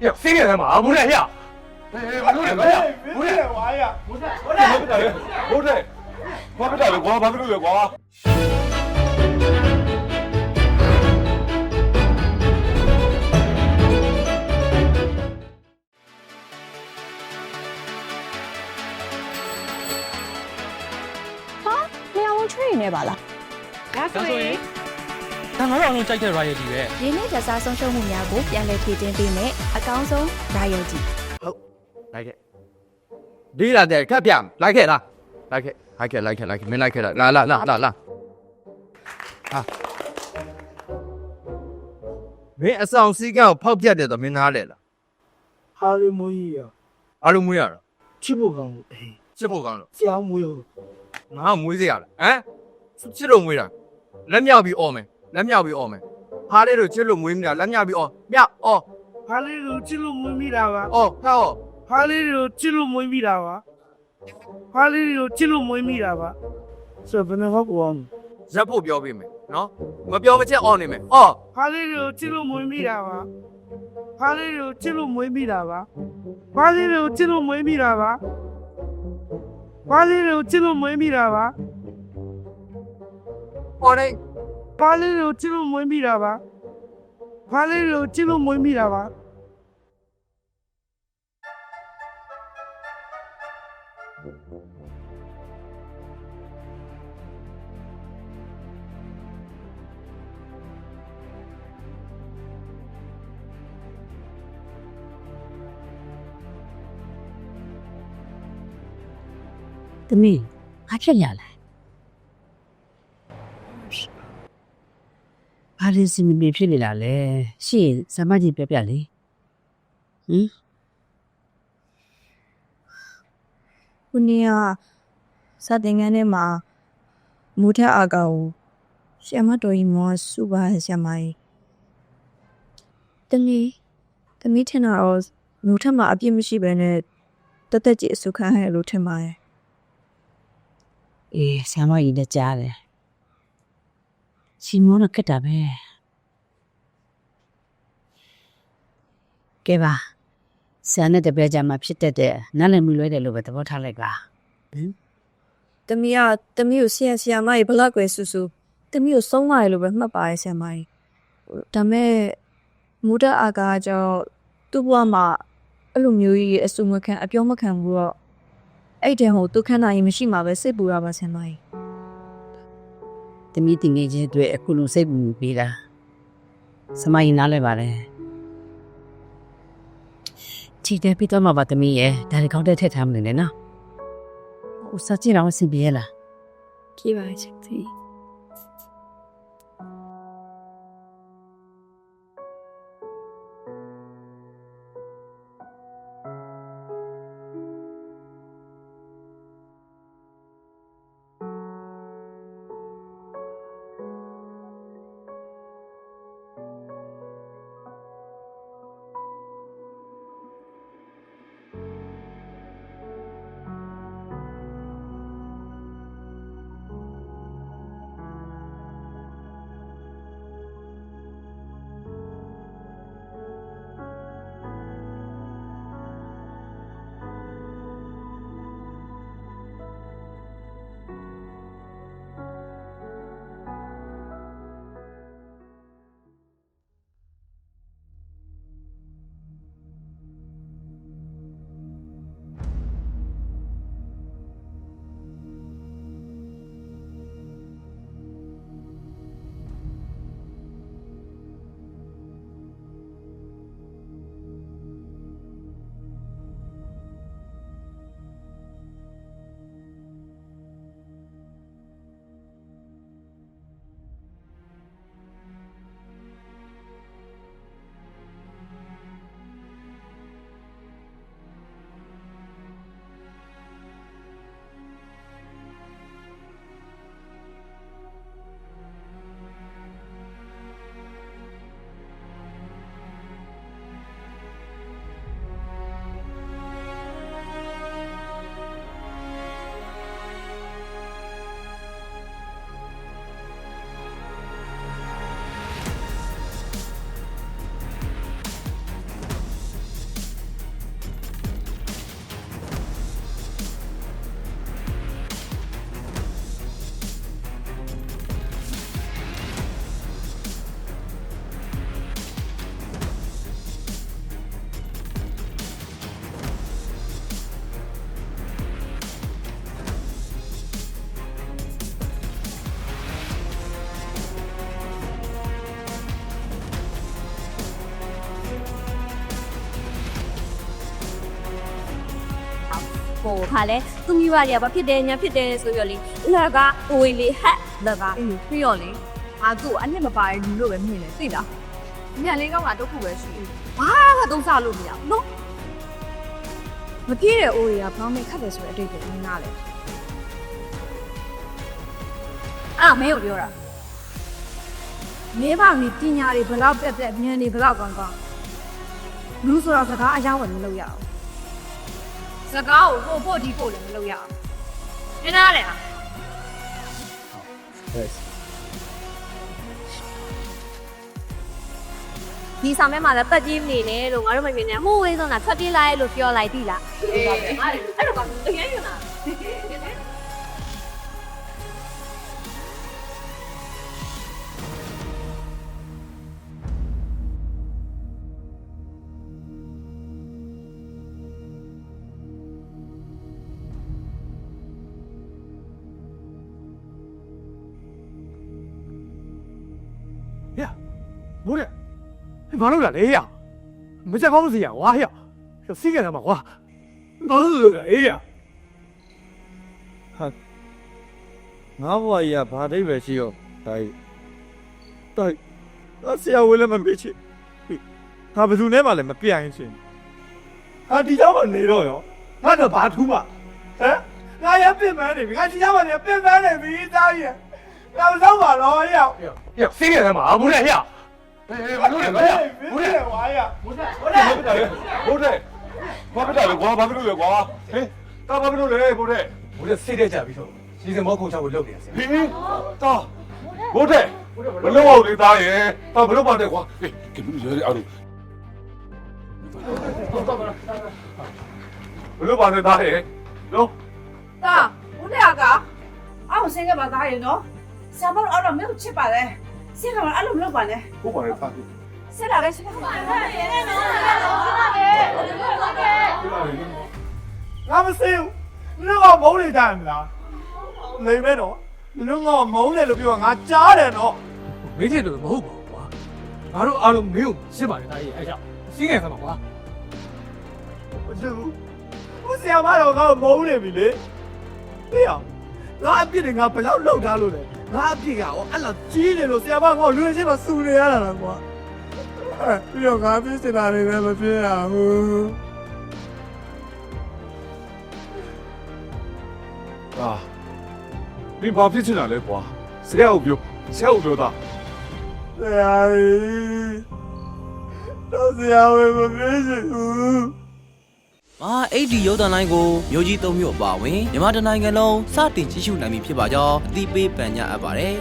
呀，谁给他妈？不是呀，哎哎，不是不是不是，娃呀，不是，我不打人，不是，我不打人，我把这个月光。 လျှော်ဝန်ချွေးနေပါလား ဒါဆိုရင် ဒါငါတို့အလုံးကြိုက်တဲ့ Riot ကြီးပဲ။ရင်းနှီးကြစားဆုံးရှုံးမှုများကိုပြန်လည်ဖြည့်တင်းပေးမယ်။အကောင်းဆုံး Riot ကြီးဟုတ်လိုက်ခဲ့ဒီလာတဲ့ခက်ပြလိုက်ခဲ့လားလိုက်ခဲ့လိုက်ခဲ့လိုက်ခဲ့လိုက်ခဲ့မင်းလိုက်ခဲ့လားလာလာလာလာလာဟာမင်းအဆောင်စီးကံကိုဖောက်ပြတ်တယ်တော့မင်းနားလေလားဟာလီမွေးရအားလုံးမွေးရတာချစ်ဖို့ကောင်းလို့အေးချစ်ဖို့ကောင်းလို့ကြောင်းမွေးလို့ငါကမွေးစေရလားဟမ်ချစ်လို့မွေးတာလက်မြောက်ပြီးអော်မယ် လက်မြောက်ပြီးអော်မယ်ဟားလေးတို့ချစ်လို့မွေးမိတာလက်မြောက်ပြီးអော်မြောက်អော်ဟာလေးတို့ချစ်လို့မွေးမိတာပါអော်ဟာអော်ဟာလေးတို့ချစ်လို့မွေးမိတာပါဟာလေးတို့ချစ်လို့မွေးမိတာပါဆိုဘယ်နှခေါက်ကောင်းရက်ဖို့ပြောပေးမယ်နော်မပြောမချက်អော်နေမယ်អော်ဟာလေးတို့ချစ်လို့မွေးမိတာပါဟာလေးတို့ချစ်လို့မွေးမိတာပါဟာလေးတို့ချစ်လို့မွေးမိတာပါဟာလေးတို့ချစ်လို့မွေးမိတာပါ morning. 嘞。ဟာလေးကိုချစ်လို့မွေးမိတာပါဟာလေးကိုချစ်လို့မွေးမိတာပါ။သမီးဘာဖြစ်ရလဲ။ ဘာလို့စင်မဖြစ်နေလာလဲ။ရှေ့ဇမကြီးပြပြလေ။ဟင်ခုနေ့ကစတင်ငန်းထဲမှာမူထက်အကောင်ဆီယမတော်ကြီးမောစုပါဆီယမကြီးတမီတမီထင်တော့မူထက်မှာအပြစ်မရှိဘဲနဲ့တက်တက်ကြီးအစုခံရလို့ထင်ပါတယ်အေးဆရာမကြီးလည်းကြားတယ်။ စီမောကက်တာပဲ။ကဲပါဆရာနဲ့တပည့်ကြမှာဖြစ်တတ်တဲ့နားလည်မှုလွဲတယ်လို့ပဲသဘောထားလိုက်ပါတမီကတမီကိုဆီယဆီယမကြီးဘလောက်ကွယ်ဆူဆူတမီကိုဆုံးသွားရလို့ပဲမှတ်ပါတယ်ဆီယမကြီးဒါမဲ့မူထက်အကောင်ကကြောင့်သူ့ဘဝမှာအဲ့လိုမျိုးကြီးအစုမခံအပြောမခံဘူးတော့အဲ့တဲ့ဟိုသူခန္ဓာကြီးမရှိမှာပဲစိတ်ပူရပါဆီယမကြီး။ သမီးတင်ငယ်ချင်းအတွက်အခုလုံးစိတ်ပူပေးတာ။ဆမကြီးနားလဲပါတယ်။ချီတဲ့ပြီးတော့မှပါသမီးရဲ့ဒါရီကောင်းတဲ့ထည့်ထားမနေနဲ့နော်။ဟိုစကြည့်တော့အဆင်ပြေလားကြည့်ပါချစ်တီ။ ကိုခါလဲသူမိဘတွေကဘာဖြစ်တယ်ညာဖြစ်တယ်ဆိုပြီးတော့လေလကအိုးလေးဟက်လကပြီးတော့လေအာသူ့အနှစ်မပါရင်လူလို့ပဲမြင်တယ်သိလားညလေးကောင်းတာတော့ခုပဲရှိဘာမှသုံးစားလို့မရဘူးနော်မပြေးတဲ့အိုးတွေကဘောင်းနဲ့ခတ်တယ်ဆိုတဲ့အတိတ်ကိုမြင်လာတယ်အာမဲကိုပြောတာမဲပါမီပညာတွေဘလောက်ပြက်ပြက်ဉာဏ်တွေဘလောက်ကောင်းကောင်းလူဆိုတာစကားအယောင်းဝင်မလုပ်ရအောင် စကားကိုပို့ဖို့ဒီပို့လည်းမလုပ်ရအောင်ရှင်းလားလေဒီဆောင်ထဲမှာလည်းတက်ကြီးနေတယ်လို့ငါတို့မမြင်နဲ့မှုဝေးဆုံးတာထွက်ပြေးလာရဲ့လို့ပြောလိုက်သီလားအေးအဲ့တော့ကတကယ်ယူလား မိုးတဲ့ဘာလို့လဲလေရမချက်ကောင်းစီရဝါရစီးကြတယ်မှာကွာဘာလို့လဲအေးရငါဘွားကြီးကဘာအဓိပ္ပာယ်ရှိရောဒါကြီးတိုက်အဆရာဝင်လည်းမမေ့ချစ်ငါဘယ်သူနဲ့မှလည်းမပြိုင်ချင်ဟာဒီတော့မနေတော့ရောငါတော့ဘာထူးမှာဟမ်ငါရပြင်ပန်းနေပြီငါဒီတော့မှလည်းပြင်ပန်းနေပြီသားကြီးငါမဆောင်ပါတော့ရောက်ရစီးကြတယ်မှာမိုးတဲ့ရ အေးဘာလို့လဲဗျာဘုရားဝါရဘုရားဘုရားဘုရားဘုရားဘာဖြစ်တယ်ကွာဘာဖြစ်လို့လဲကွာဟဲ့တာဘာဖြစ်လို့လဲဘုရားမိုးတဲ့စိတ်တဲ့ကြပြီဆိုစီစဉ်မောခုံချောက်ကိုလုပ်နေရစီဟင်းတာဘုရားဘလို့အောင်လေသားရဲ့တာဘလို့ပါတဲ့ကွာဟေးကလူရဲအားလို့ဘလို့ပါတဲ့သားရဲ့နော်တာဦးတဲ့ကအောက်ဆင်းခဲ့ပါသားရေနော်ဆရာမတို့အောက်တော့မင်းကိုချစ်ပါလေ ဆင်းကမှအဲ့လိုမလုပ်ပါနဲ့ဟုတ်ပါတယ်သားဆင်းလာခဲ့ဆင်းလာခဲ့ငါမစင်းဘူးလူကမုန်းနေကြမလားနေမဲတော့လူကမုန်းတယ်လို့ပြောငါကြားတယ်နော်မင်းချစ်တယ်မဟုတ်ပါဘူးကွာငါတို့အားလုံးမင်းကိုရှင်းပါတယ်တာကြီးအဲ့ကြောင့်စီးကြတယ်မှာကွာမတူဘူးဦးဆရာမတော်ကမုန်းနေပြီလေသိအောင်ငါအပြစ်တွေငါဘယ်လောက်လောက်ထားလို့လဲ ငါအပြစ်ကရောအဲ့လောက်ကြီးနေလို့ဆရာမကလူချင်းမှာစူနေရတာလားကွာပြီးတော့ငါပြစ်စင်တာတွေလည်းမပြရဘူးအာဒီဘာဖြစ်ချင်တာလဲကွာဆရာကိုပြောဆရာကိုပြောတာဆရာကြီးတော့ဆရာဝေမပြေးချင်ဘူးအာ အဲ့ဒီရုပ်သံလိုင်းကိုမျိုးကြီးသုံးမျိုးအပါအဝင်မြန်မာတိုင်းနိုင်ငံလုံးစတင်ကြည့်ရှုနိုင်ပြီဖြစ်ပါကြောင်းအသိပေးပန်ကြားအပ်ပါတယ်